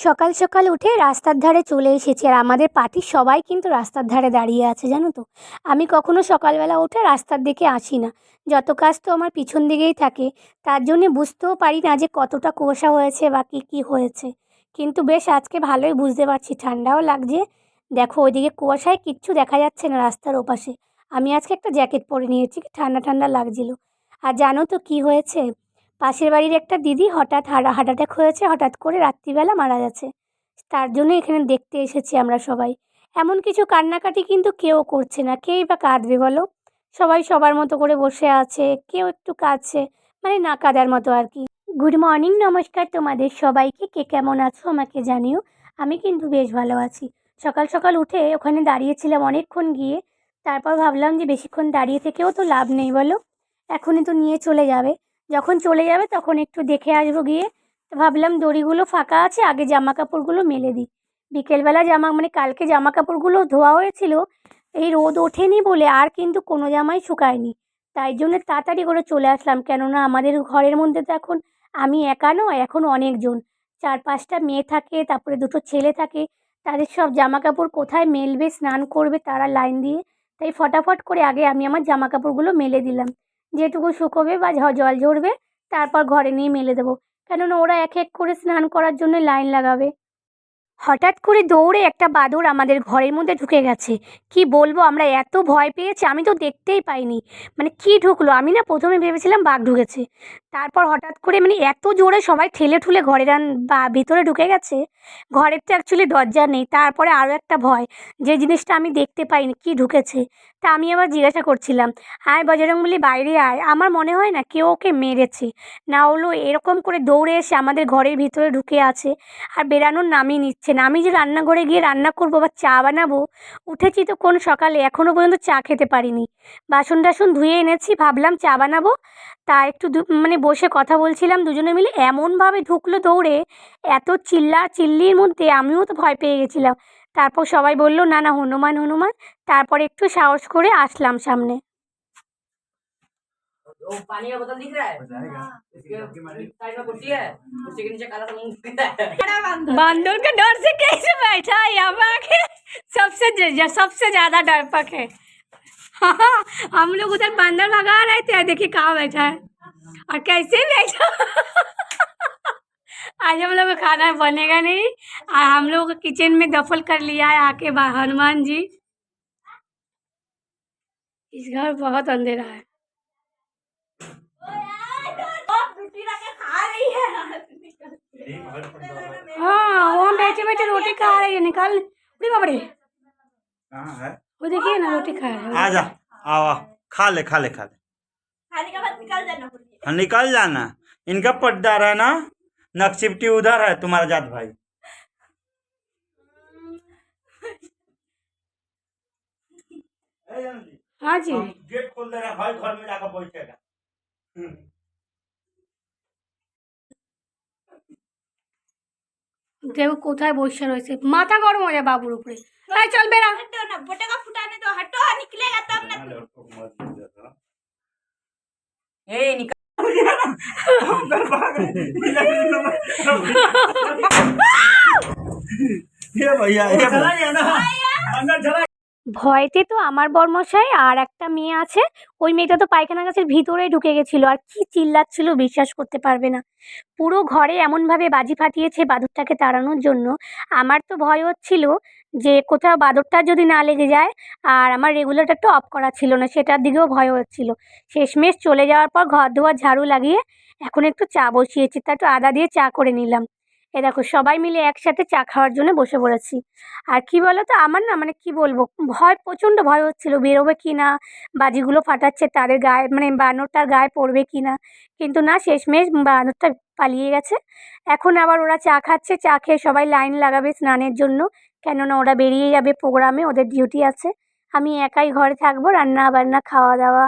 সকাল সকাল উঠে রাস্তার ধারে চলে এসেছি। আর আমাদের পার্টির সবাই কিন্তু রাস্তার ধারে দাঁড়িয়ে আছে, জানো তো। আমি কখনো সকালবেলা উঠে রাস্তার দিকে আসি না। যত কাজ তো আমার পিছন দিকেই থাকে, তার জন্যে বুঝতেও পারি না যে কতটা কুয়াশা হয়েছে বা কী কী হয়েছে। কিন্তু বেশ, আজকে ভালোই বুঝতে পারছি, ঠান্ডাও লাগছে। দেখো, ওইদিকে কুয়াশায় কিচ্ছু দেখা যাচ্ছে না রাস্তার ওপাশে। আমি আজকে একটা জ্যাকেট পরে নিয়েছি, ঠান্ডা ঠান্ডা লাগছিল। আর জানো তো কী হয়েছে? পাশের বাড়ির একটা দিদি হঠাৎ হার্ট অ্যাটাক হয়েছে, হঠাৎ করে রাত্রিবেলা মারা গেছে। তার জন্য এখানে দেখতে এসেছি আমরা সবাই। এমন কিছু কান্নাকাটি কিন্তু কেউ করছে না। কেই বা কাঁদবে বলো? সবাই সবার মতো করে বসে আছে, কেউ একটু কাঁদছে মানে না কাঁদার মতো আর কি। গুড মর্নিং, নমস্কার তোমাদের সবাইকে। কে কেমন আছো আমাকে জানিও। আমি কিন্তু বেশ ভালো আছি। সকাল সকাল উঠে ওখানে দাঁড়িয়েছিলাম অনেকক্ষণ গিয়ে। তারপর ভাবলাম যে বেশিক্ষণ দাঁড়িয়ে থেকেও তো লাভ নেই বলো। এখনই তো নিয়ে চলে যাবে। যখন চলে যাবে তখন একটু দেখে আসব গিয়ে। তো ভাবলাম দড়িগুলো ফাঁকা আছে, আগে জামা কাপড়গুলো মেলে দিই। বিকেলবেলা জামা মানে কালকে জামা কাপড়গুলো ধোয়া হয়েছিল, এই রোদ ওঠেনি বলে আর কিন্তু কোনো জামাই শুকায়নি। তাই জন্য তাড়াতাড়ি করে চলে আসলাম, কেননা আমাদের ঘরের মধ্যে তো এখন আমি একা নয়, এখন অনেকজন। চার পাঁচটা মেয়ে থাকে, তারপরে দুটো ছেলে থাকে, তাদের সব জামা কাপড় কোথায় মেলবে, স্নান করবে তারা লাইন দিয়ে। তাই ফটাফট করে আগে আমি আমার জামা কাপড়গুলো মেলে দিলাম। যেটুকু শুকোবে বা জল ঝরবে, তারপর ঘরে নিয়ে মেলে দেবো। কেননা ওরা এক এক করে স্নান করার জন্য লাইন লাগাবে। হঠাৎ করে দৌড়ে একটা বাদর আমাদের ঘরের মধ্যে ঢুকে গেছে। কি বলব, আমরা এত ভয় পেয়েছি, আমি তো দেখতেই পাইনি। মানে কি ঢুকলো? আমি না প্রথমে ভেবেছিলাম বাঘ ঢুকেছে। তারপর হঠাৎ করে মানে এত জোরে সবাই ঠেলে ঠুলে আন- বা ভিতরে ঢুকে গেছে ঘরের তো অ্যাকচুয়ালি দরজা নেই, তারপরে আরও একটা ভয়, যে জিনিসটা আমি দেখতে পাইনি, কি ঢুকেছে? তা আমি আবার জিজ্ঞাসা করছিলাম, আয় বজরংবলী, বাইরে আয়। আমার মনে হয় না কেউ ওকে মেরেছে, না হলো এরকম করে দৌড়ে এসে আমাদের ঘরের ভিতরে ঢুকে আছে, আর বেরানোর নামই নিচ্ছে না। আমি যে রান্নাঘরে গিয়ে রান্না করব বা চা বানাবো, উঠেছি তো কোন সকালে এখনও পর্যন্ত চা খেতে পারিনি। বাসন টাসন ধুয়ে এনেছি, ভাবলাম চা বানাবো তা একটু দু- মানে বসে কথা বলছিলাম দুজনে মিলে এমনভাবে ঢুকলো দৌড়ে এত চিল্লা চিল্লির মধ্যে আমিও তো ভয় পেয়ে গেছিলাম তারপর সবাই বললো না না হনুমান হনুমান তারপরে একটু সাহস করে আসলাম সামনে वो पानी का बोतल दिख रहा है इसके साइड में कुर्सी है कुर्सी के नीचे काला सा मुंह दिख रहा है बंदर का डर से कैसे बैठा है यहाँ पे आके सबसे ज- सबसे ज्यादा डरपक है हाँ हम लोग उधर बंदर भगा रहे थे। देखिए कहाँ बैठा है। और कैसे बैठा? आज हम लोग का खाना बनेगा नहीं। और हम लोग किचन में दफल कर लिया है आके हनुमान जी। इस घर बहुत अंधेरा है। हाँ वो बैठे बैठे रोटी खा रही है। निकाल बाबरे कहाँ है? वो देखिए ना रोटी खा रहा है आ जा आओ आओ खा ले खा ले खा ले खाने के बाद निकल जाना बोलिए हाँ, निकल जाना इनका पट्टार है ना नक्सिपटी उधर है तुम्हारा जात भाई हाँ जी गेट खोल दे रहा भाई घर में जाकर बैठेगा দেখো কোথায় বসে রয়েছে মাথা গরম হয়ে যায় বাবুর উপরে এই চল বেরা हटो तो हटो निकलेगा तब ना ए निकल भैया। अंदर चला ভয়তে তো আমার বর্মশাই আর একটা মেয়ে আছে। ওই মেয়েটা তো পায়খানা গাছের ভিতরে ঢুকে গেছিল। আর কি চিল্লাচ্ছিল বিশ্বাস করতে পারবে না। পুরো ঘরে এমনভাবে বাজি ফাটিয়েছে বাদুরটাকে তাড়ানোর জন্য। আমার তো ভয় হচ্ছিল যে কোথাও বাদরটা যদি না লেগে যায় আর আমার রেগুলেটরটা অফ করা ছিল না, সেটার দিকেও ভয় হচ্ছিল। শেষমেশ চলে যাওয়ার পর ঘর ধোয়া ঝাড়ু লাগিয়ে এখন একটু চা বসিয়েছি, তা একটু আদা দিয়ে চা করে নিলাম। এ দেখো, সবাই মিলে একসাথে চা খাওয়ার জন্য বসে পড়েছি। আর কি বলো তো আমার না মানে কি বলব, ভয়, প্রচণ্ড ভয় হচ্ছিল, বেরোবে কি না, বাজিগুলো ফাটাচ্ছে, তাদের গায়ে মানে বানরটার গায়ে পড়বে কি না। কিন্তু না, শেষমেশ বানরটা পালিয়ে গেছে। এখন আবার ওরা চা খাচ্ছে, চা খেয়ে সবাই লাইন লাগাবে স্নানের জন্য। কেননা ওরা বেরিয়ে যাবে প্রোগ্রামে, ওদের ডিউটি আছে। আমি একাই ঘরে থাকব, রান্না বান্না, খাওয়া দাওয়া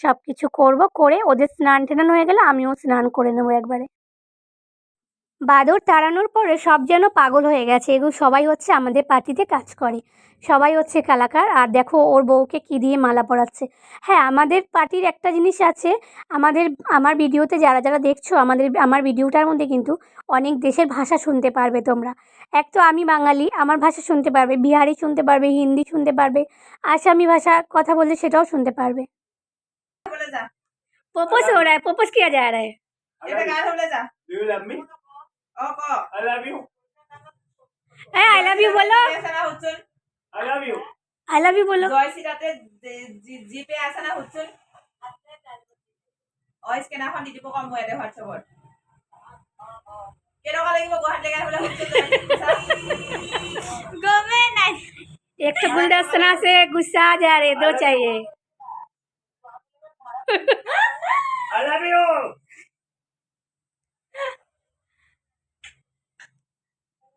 সব কিছু করব, করে ওদের স্নান টান হয়ে গেলে আমিও স্নান করে নেব একবারে। বাদর তাড়ানোর পরে সব যেন পাগল হয়ে গেছে। এগুলো সবাই হচ্ছে আমাদের পার্টিতে কাজ করে। সবাই হচ্ছে কালাকার। আর দেখো ওর বউকে কী দিয়ে মালা পরাচ্ছে। হ্যাঁ আমাদের পার্টির একটা জিনিস আছে। আমাদের আমার ভিডিওতে যারা যারা দেখছ আমাদের আমার ভিডিওটার মধ্যে কিন্তু অনেক দেশের ভাষা শুনতে পারবে তোমরা। এক তো আমি বাঙালি আমার ভাষা শুনতে পারবে বিহারি শুনতে পারবে হিন্দি শুনতে পারবে আসামি ভাষা কথা বললে সেটাও শুনতে পারবে। পোপোস হো রা? পোপোস যা। I love U A I love you बोलो ऐसा ना हुचुन I love you I love you बोलो জয় সিরাতে জিপে আছে না হুচুন অ স্কেনাৰখন দি দিব কম মই ইয়াতে হোৱাটছএপত কেইটকা লাগিব গুৱাহাটী লেগে বোলে গমে নাই एक तो गुलदस्तना से गुस्सा आ जा रहे दो चाहिए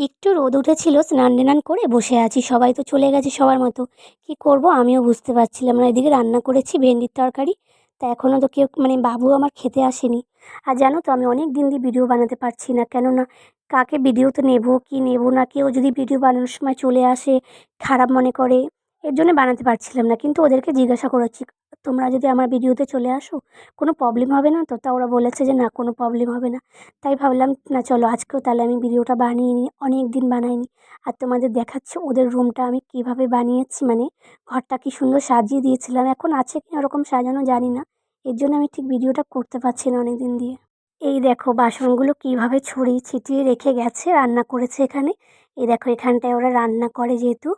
একটু রোদ উঠেছিল, স্নান টান করে বসে আছি। সবাই তো চলে গেছে সবার মতো। কি করব আমিও বুঝতে পারছিলাম না। এদিকে রান্না করেছি, ভেন্ডির তরকারি। তা এখনও তো কেউ মানে বাবু আমার খেতে আসেনি। আর জানো তো, আমি অনেক দিন দিয়ে ভিডিও বানাতে পারছি না। কেননা কাকে ভিডিওতে নেব, কি নেব না, কেউ যদি ভিডিও বানানোর সময় চলে আসে, খারাপ মনে করে, এর জন্য বানাতে পারছিলাম না। কিন্তু ওদেরকে জিজ্ঞাসা করেছি তোমরা যদি আমার ভিডিওতে চলে আসো, কোনো প্রবলেম হবে না তো? তা ওরা বলেছে যে, না, কোনো প্রবলেম হবে না। তাই ভাবলাম, না, চলো, আজকেও তাহলে আমি ভিডিওটা বানিয়ে নিই, অনেক দিন বানাইনি আর তোমাদের দেখাচ্ছি ওদের রুমটা আমি কীভাবে বানিয়েছি মানে ঘরটা কি সুন্দর সাজিয়ে দিয়েছিলাম, এখন আছে কি ওরকম সাজানো জানি না। এর জন্য আমি ঠিক ভিডিওটা করতে পারছি না অনেক দিন দিয়ে। এই দেখো, বাসনগুলো কীভাবে ছড়িয়ে ছিটিয়ে রেখে গেছে, রান্না করেছে এখানে। এই দেখো, এখানটায় ওরা রান্না করে যেহেতু।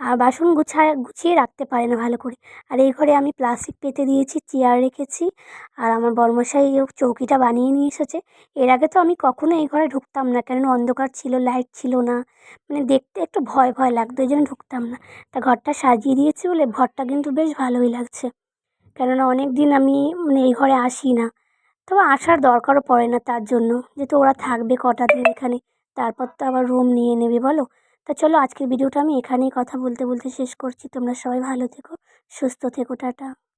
আর বাসন গুছায় গুছিয়ে রাখতে পারে না ভালো করে। আর এই ঘরে আমি প্লাস্টিক পেতে দিয়েছি চেয়ার রেখেছি। আর আমার বর্মশাই চৌকিটা বানিয়ে নিয়ে এসেছে। এর আগে তো আমি কখনো এই ঘরে ঢুকতাম না, কেননা অন্ধকার ছিল লাইট ছিল না। মানে দেখতে একটু ভয় ভয় লাগতো, এই জন্য ঢুকতাম না। তা ঘরটা সাজিয়ে দিয়েছি বলে ঘরটা কিন্তু বেশ ভালোই লাগছে। কেননা অনেক দিন আমি মানে এই ঘরে আসি না। তবে আসার দরকারও পড়ে না তার জন্য। যেহেতু ওরা থাকবে কটা দিন এখানে, তারপর তো আবার রুম নিয়ে নেবে, বলো? তা চলো আজকের ভিডিওটা আমি এখানেই কথা বলতে বলতে শেষ করছি। তোমরা সবাই ভালো থেকো, সুস্থ থেকো, টাটা।